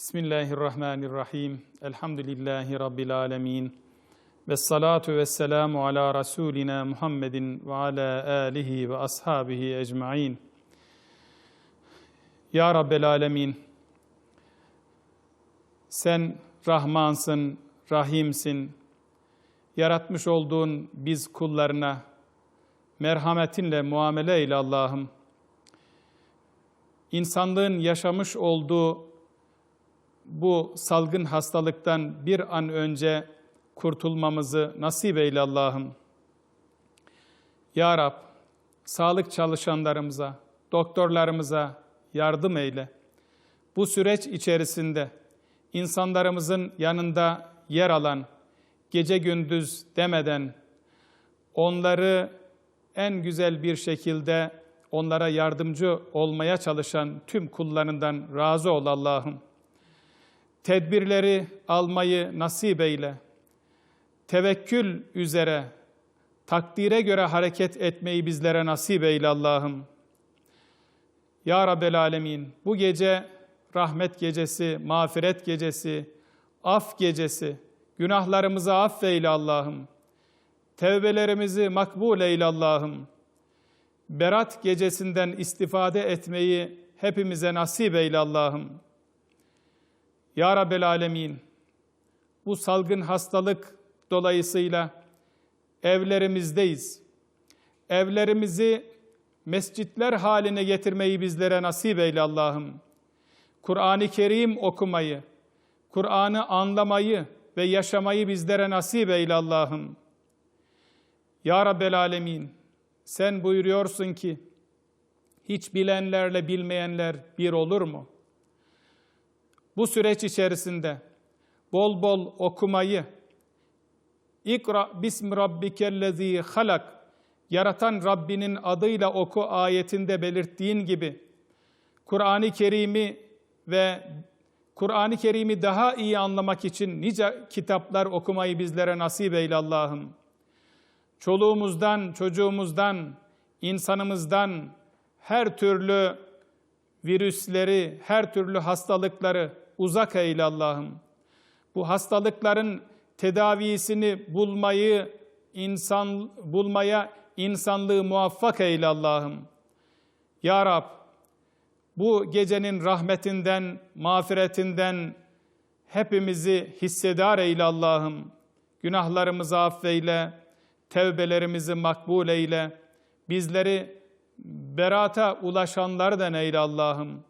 Bismillahirrahmanirrahim. Elhamdülillahi Rabbil alemin. Ve salatu ve selamu ala Resulina Muhammedin ve ala alihi ve ashabihi ecma'in. Ya Rabbel alemin. Sen Rahmansın, Rahimsin. Yaratmış olduğun biz kullarına merhametinle muamele eyle Allah'ım. İnsanlığın yaşamış olduğu bu salgın hastalıktan bir an önce kurtulmamızı nasip eyle Allah'ım. Ya Rab, sağlık çalışanlarımıza, doktorlarımıza yardım eyle. Bu süreç içerisinde insanlarımızın yanında yer alan, gece gündüz demeden onları en güzel bir şekilde onlara yardımcı olmaya çalışan tüm kullarından razı ol Allah'ım. Tedbirleri almayı nasip eyle. Tevekkül üzere, takdire göre hareket etmeyi bizlere nasip eyle Allah'ım. Ya Rabbel Alemin, bu gece rahmet gecesi, mağfiret gecesi, af gecesi, günahlarımızı affeyle Allah'ım. Tevbelerimizi makbul eyle Allah'ım. Berat gecesinden istifade etmeyi hepimize nasip eyle Allah'ım. Ya Rabbel Alemin, bu salgın hastalık dolayısıyla evlerimizdeyiz. Evlerimizi mescitler haline getirmeyi bizlere nasip eyle Allah'ım. Kur'an-ı Kerim okumayı, Kur'an'ı anlamayı ve yaşamayı bizlere nasip eyle Allah'ım. Ya Rabbel Alemin, sen buyuruyorsun ki, hiç bilenlerle bilmeyenler bir olur mu? Bu süreç içerisinde bol bol okumayı, İkra bismi rabbikellezî halak, yaratan Rabbinin adıyla oku ayetinde belirttiğin gibi, Kur'an-ı Kerim'i ve Kur'an-ı Kerim'i daha iyi anlamak için nice kitaplar okumayı bizlere nasip eyle Allah'ım. Çoluğumuzdan, çocuğumuzdan, insanımızdan her türlü virüsleri, her türlü hastalıkları uzak eyle Allah'ım. Bu hastalıkların tedavisini bulmayı insan bulmaya insanlığı muvaffak eyle Allah'ım. Ya Rab, bu gecenin rahmetinden, mağfiretinden hepimizi hissedar eyle Allah'ım. Günahlarımızı affeyle, tevbelerimizi makbul eyle. Bizleri berata ulaşanlardan eyle Allah'ım.